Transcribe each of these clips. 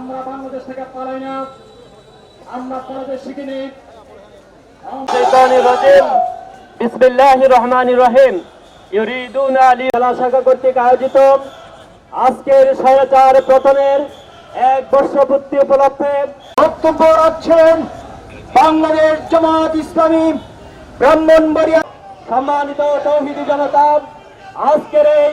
আমরা বাংলাদেশ থেকে পালাই না। আমরা পড়াতে শিখিনি রহমান রহিম। আয়োজিত আজকের এক বক্তব্য রাখছেন বাংলাদেশ জামাত ইসলামী ব্রাহ্মণবাড়িয়া। সম্মানিত তৌহিদি জনতা, আজকের এই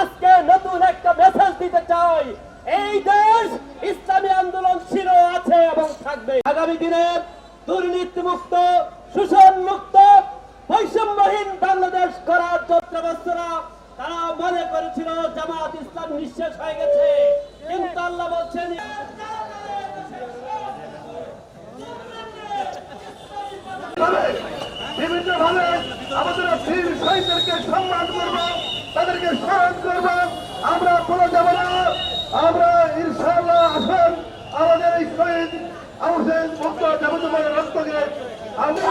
আজকে নতুন একটা মেসেজ দিতে চাই। এই দেশ ইসলামী আন্দোলন ছিল, আছে এবং থাকবে। আগামী দিনে দুর্নীতি মুক্ত শোষণ মুক্ত বৈষম্যহীন বাংলাদেশ করার যন্ত্রবস্তরা তারা মনে করেছিল, জামাত ইসলাম নিঃশেষ হয়ে গেছে। কিন্তু আল্লাহ বলছেন আমাদের সম্মান করব, তাদেরকে স্মরণ করব। আমরা কোনো আমরা ইনশাআল্লাহ আসেন। আমাদের এই শহীদ আমাদের মুক্ত যাবতীয় রক্তকে আমরা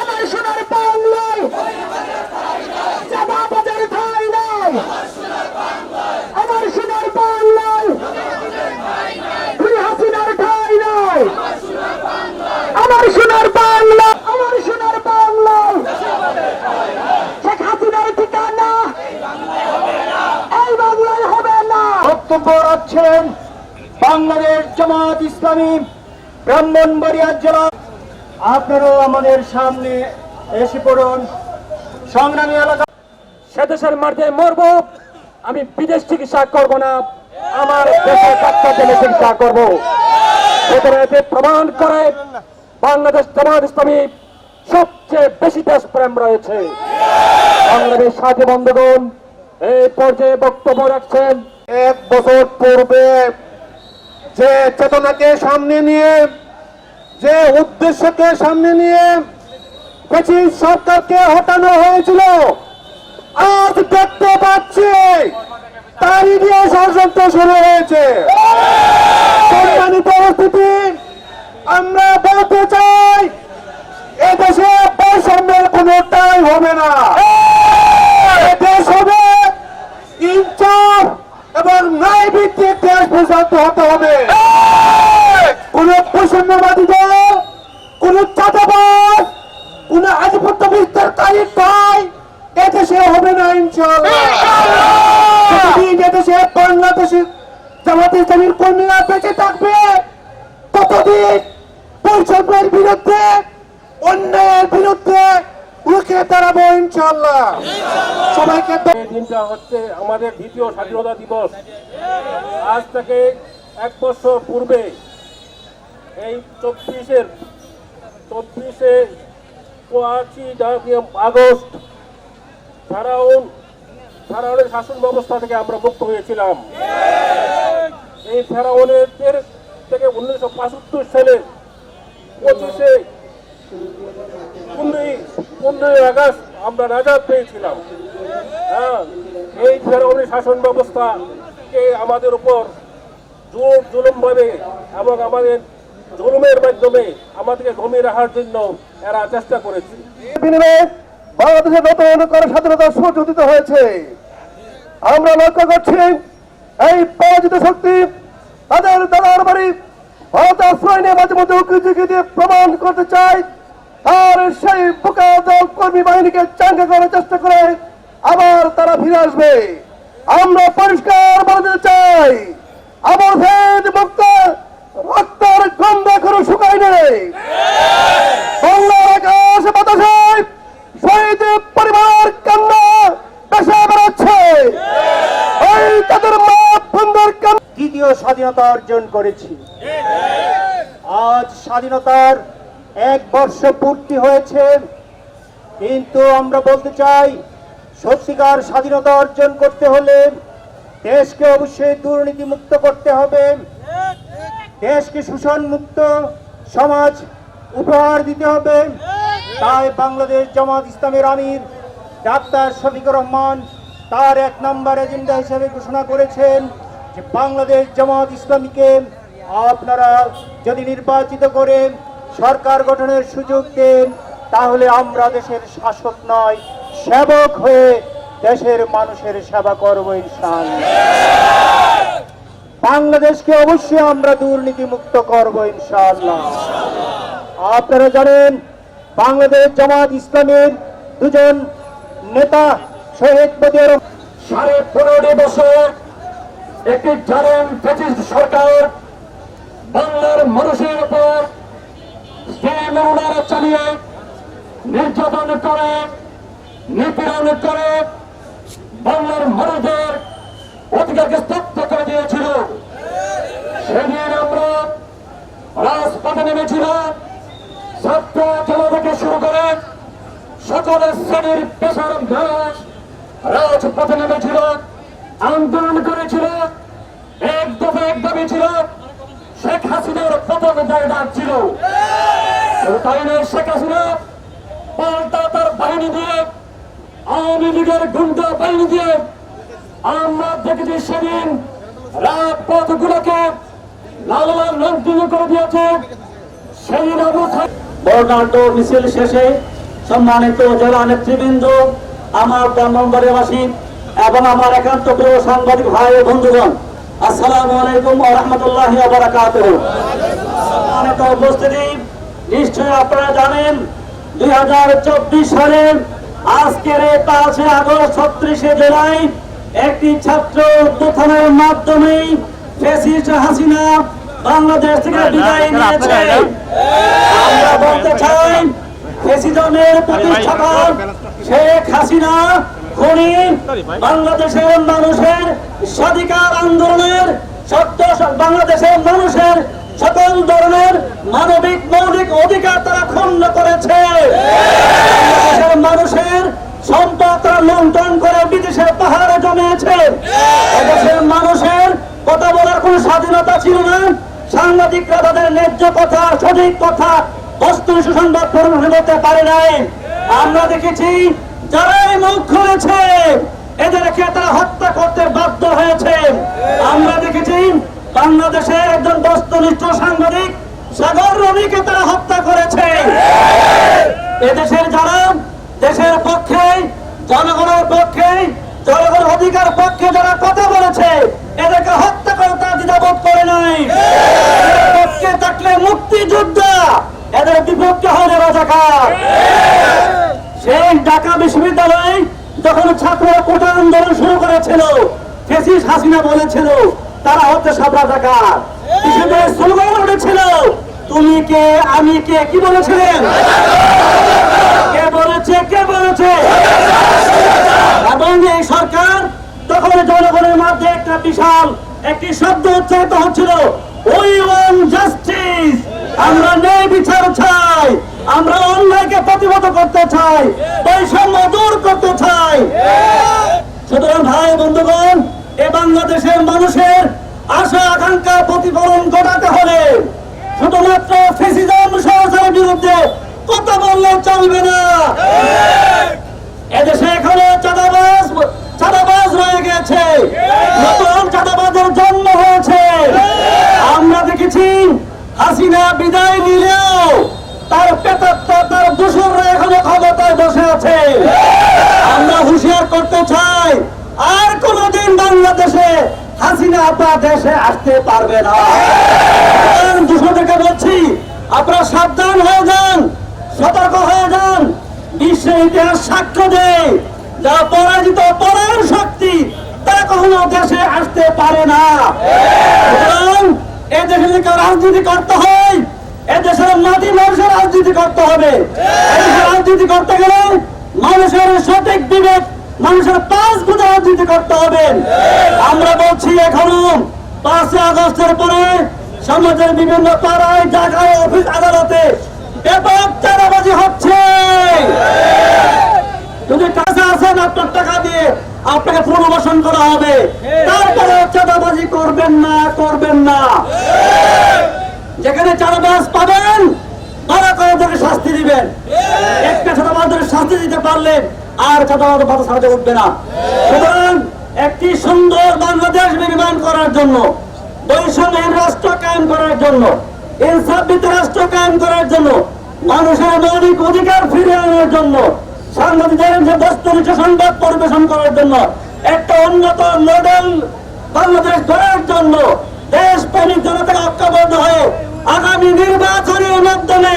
আমার সোনার বাংলায় চাঁদা বাজার ঠাই নাই আমার সোনার বাংলায় তুই হাসিনার ঠাই নাই আমার সোনার বাংলা আমার সোনার বাংলায় শেখ হাসিনার ঠিকানা এই বাংলায় হবে না বক্তব্য রাখছেন বাংলাদেশ জামাত ইসলামী ব্রাহ্মণবাড়িয়া জেলা। আপনারাও আমাদের সামনে এসে পড়ুন। সংগ্রামী এলাকা সে মাঠে মরবো। আমি বিদেশ চিকিৎসা করব না। আমার দেশের ডাক্তার জন্য চিকিৎসা করব। এতে প্রমাণ করে বাংলাদেশ জামাত ইসলামী সবচেয়ে বেশি দেশ প্রেম রয়েছে। বাংলাদেশ সাথী বন্ধুগণ এই পর্যায়ে বক্তব্য রাখছেন। এক বছর পূর্বে যে চেতনাকে সামনে নিয়ে, যে উদ্দেশ্যকে সামনে নিয়ে ব্রিটিশ সরকারকে হটানো হয়েছিল, আজ দেখতে পাচ্ছি, তারই নিয়ে ষড়যন্ত্র শুরু হয়েছে সম্মানিত উপস্থিতি আমরা বলতে চাই এদেশে বৈষম্যের কোনোটাই হবে না এদেশ হবে ইনসাফ এবং ন্যায় ভিত্তিক প্রশান্ত হতে হবে। কোন বৈষম্যবাদী দল কোন চাঁদাবাজ কোন আধিপত্য বিস্তারকারী নয় এদেশে হবে না ইনশাআল্লাহ। যতদিন এদেশে বাংলাদেশের জামাত ইসলামীর কর্মীরা বেঁচে থাকবে ততদিন বৈষম্যের বিরুদ্ধে অন্যায়ের বিরুদ্ধে দাঁড়াবো সবাইকে দিনটা হচ্ছে আমাদের দ্বিতীয় স্বাধীনতা দিবস। আজ থেকে এক বছর পূর্বে এই চব্বিশের চব্বিশে পঁচিশ আগস্ট ফেরাউন ফেরাউনের শাসন ব্যবস্থা থেকে আমরা মুক্ত হয়েছিলাম। এই ফেরাউনের থেকে উনিশশো পঁচাত্তর সালের পঁচিশে পনেরোই আগস্ট আমরা নাজাদ পেয়েছিলাম। হ্যাঁ এই ফেরাউনি শাসন ব্যবস্থাকে আমাদের উপর জোর জুলুমভাবে এবং আমাদের জুলুমের মাধ্যমে আমাদেরকে ঘুমিয়ে রাখার জন্য এরা চেষ্টা করেছে। বিনিময়ে বাংলাদেশের নতুন করে স্বাধীনতা সুযোজিত হয়েছে। আমরা লক্ষ্য করছি, এই পরাজিত শক্তি তাদের দাদার বাড়ি ভারতে আশ্রয় নিয়ে মাঝে মধ্যে উকিঝুঁকি দিয়ে প্রমাণ করতে চায়। আর সেই বুকা দল কর্মী বাহিনীকে চাঙ্গা করার চেষ্টা করে আবার তারা ফিরে আসবে। আমরা পরিষ্কার বলে দিতে চাই, আবার ভেদ মুক্ত, রক্তের গন্ধ এখনও শুকাই নেই। বাংলার আকাশ বাতাসে শহীদ পরিবার কান্না দেশে বেড়াচ্ছে। এই তাদের মা বন্ধুর দ্বিতীয় স্বাধীনতা অর্জন করেছি। আজ স্বাধীনতার এক বর্ষ পূর্তি হয়েছে, কিন্তু আমরা বলতে চাই সত্যিকার স্বাধীনতা অর্জন করতে হলে দেশকে অবশ্যই দুর্নীতি মুক্ত করতে হবে। দেশকে শোষণ মুক্ত সমাজ উপহার দিতে হবে। তাই বাংলাদেশ জামাত ইসলামের আমির ডাক্তার শফিকুর রহমান তার এক নম্বর এজেন্ডা হিসেবে ঘোষণা করেছেন যে বাংলাদেশ জামাত ইসলামীকে আপনারা যদি নির্বাচিত করে সরকার গঠনের সুযোগ দেন, তাহলে আমরা দেশের শাসক নয় সেবক হয়ে দেশের মানুষের সেবা করব ইনশাআল্লাহ। বাংলাদেশকে অবশ্যই আমরা দুর্নীতি মুক্ত করব ইনশাআল্লাহ। আপনারা জানেন, বাংলাদেশ জামাত ইসলামের দুজন নেতা শহীদ বদির সাড়ে পনেরো বছর একটি জালেম ফ্যাসিস্ট সরকার, বাংলার মানুষের উপর নমুনারা চালিয়ে নির্যাতন করে, নিপীড়ন করে বাংলার মানুষদের অধিকারকে স্তব্ধ করে দিয়েছিল। সেদিন আমরা রাজপথে নেমেছিলাম। ছাত্র জেলা থেকে শুরু করে সকল শ্রেণির পেশার মানুষ রাজপথে নেমেছিল, আন্দোলন করেছিল, এক দফা এক দাবি ছিল, শেখ হাসিনার পতন দায় ডাক ছিল। শুধু শেখ হাসিনা পাল্টা তার বাহিনী দিয়ে, আওয়ামী লীগের গুন্ডা বাহিনী দিয়ে আমরা দেখেছি সেদিন রাজপথগুলোকে লাল লাল করে দিয়েছে। মিছিল শেষে সম্মানিত জেলা নেতৃবৃন্দ, আমার ব্রাহ্মণবাড়িয়াবাসী এবং আমার একান্ত প্রিয় সাংবাদিক ভাই ও বন্ধুগণ, আসসালামু আলাইকুম সম্মানিত উপস্থিতি নিশ্চয়ই আপনারা জানেন দুই হাজার চব্বিশ সালের আজকের এই আগস্ট ছত্রিশে জুলাই একটি ছাত্র উত্থানের মাধ্যমে ফেসিস্ট হাসিনা বাংলাদেশ থেকে বিদায় নিয়েছে আমরা বলতে চাই প্রেসিডেন্টের প্রতিষ্ঠাতা শেখ হাসিনা খুনি বাংলাদেশের মানুষের স্বাধিকার আন্দোলনের সত্য বাংলাদেশের মানুষের সকল ধরনের মানবিক, মৌলিক অধিকার তারা খণ্ড করেছে। মানুষের সম্পদ তারা লুণ্ঠন করে বিদেশের পাহাড়ে জমিয়েছে। মানুষের কথা বলার কোন স্বাধীনতা ছিল না। সাংবাদিকরা তাদের ন্যায্য কথা, সঠিক কথা, বস্তু সুসংবাদ পরিবেশন করতে পারে নাই। আমরা দেখেছি, যারাই মুখ খুলেছে, এদেরকে তারা হত্যা করতে বাধ্য হয়েছে। আমরা দেখেছি, বাংলাদেশের একজন বস্তুনিষ্ঠ সাংবাদিক সাগর রবিকে তারা হত্যা করেছে। এদেশের যারা, দেশের পক্ষে, জনগণের পক্ষে, জনগণের অধিকার পক্ষে যারা কথা বলেছে, এদেরকে হত্যা করে তারা দ্বিধাবোধ করে নাই। পক্ষে থাকলে মুক্তিযোদ্ধা, এদের বিপক্ষে হলে রাজাকার। সেই ঢাকা বিশ্ববিদ্যালয়ে যখন ছাত্ররা কোটা আন্দোলন শুরু করেছিল, ফেসিস হাসিনা বলেছিল, তারা হচ্ছে সব রাজাকার। তুমি কে, আমি কে? কি বলেছিলেন? কে বলেছে কে বলেছে? এবং এই সরকার তখন জনগণের মধ্যে একটা বিশাল, একটি শব্দ উচ্চারিত হচ্ছিল আমরা ন্যায় বিচার চাই, আমরা অন্যায়কে প্রতিহত করতে চাই, বৈষম্য দূর করতে চাই। সুতরাং ভাই বন্ধুগণ, এ বাংলাদেশের মানুষের আশা আকাঙ্ক্ষা প্রতিফলন ঘটাতে হলে শুধুমাত্র ফেসিজম সরকারের বিরুদ্ধে কথা বললে চলবে না। এদেশে এখনও চাঁদাবাজ চাঁদাবাজ রয়ে গেছে। নতুন চাঁদাবাজের জন্ম হয়েছে। আমরা দেখেছি হাসিনা বিদায় নিলেও তার পেতাত্তা, তার দূষণরা এখনও ক্ষমতায় বসে আছে। আমরা হুঁশিয়ার করতে চাই, আর কোনদিন বাংলাদেশে হাসিনা আপনার দেশে আসতে পারবে না। দূষণকে বলছি, আপনারা সাবধান হয়ে যান, সতর্ক হয়ে যান বিশ্বের ইতিহাস সাক্ষ্য দেয়। যারা পরাজিত পরায়ণ শক্তি, তারা কখনো দেশে আসতে পারে না। এ দেশে যদি রাজনীতি করতে হয়, এ দেশের মাটি মানুষের রাজনীতি করতে হবে। রাজনীতি করতে গেলে মানুষের সঠিক বিবেক মানুষের পাঁচ গুণে রাজনীতি করতে হবে। আমরা বলছি এখনও পাঁচই আগস্টের পরে সমাজের বিভিন্ন পাড়ায় জায়গায় অফিস আদালতে ব্যাপক চাঁদাবাজি হচ্ছে। যদি কাছে আসেন আপনার টাকা দিয়ে আপনাকে পুনর্বাসন করা হবে। তারপরে চাঁদাবাজি করবেন না করবেন না। যেখানে চাঁদাবাজ পাবেন, তারা করে তাকে শাস্তি দিবেন। একটা চাঁদাবাজের শাস্তি দিতে পারলেন আর চাঁদাবাজ ভালো সাহায্য উঠবে না। সুতরাং একটি সুন্দর বাংলাদেশ নির্মাণ করার জন্য, বৈষম্যহীন রাষ্ট্র কায়েম করার জন্য ইনসাফিত রাষ্ট্র কায়েম করার জন্য, মানুষের মৌলিক অধিকার ফিরে আনার জন্য, সাংবাদিকদের যে সংবাদ পরিবেশন করার জন্য, একটা উন্নত মডেল বাংলাদেশ গড়ার জন্য দেশ প্রেমিক জনতাকে ঐক্যবদ্ধ হয়ে আগামী নির্বাচনের মাধ্যমে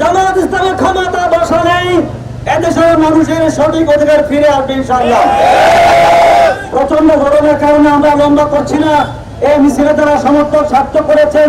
জামাত ইসলামের ক্ষমতা এদেশের মানুষের সঠিক অধিকার ফিরে আসবে, ইনশাআল্লাহ। প্রচণ্ড গরমের কারণে আমরা লম্বা করছি না। এই মিছিলে যারা সমর্থক স্বার্থ করেছেন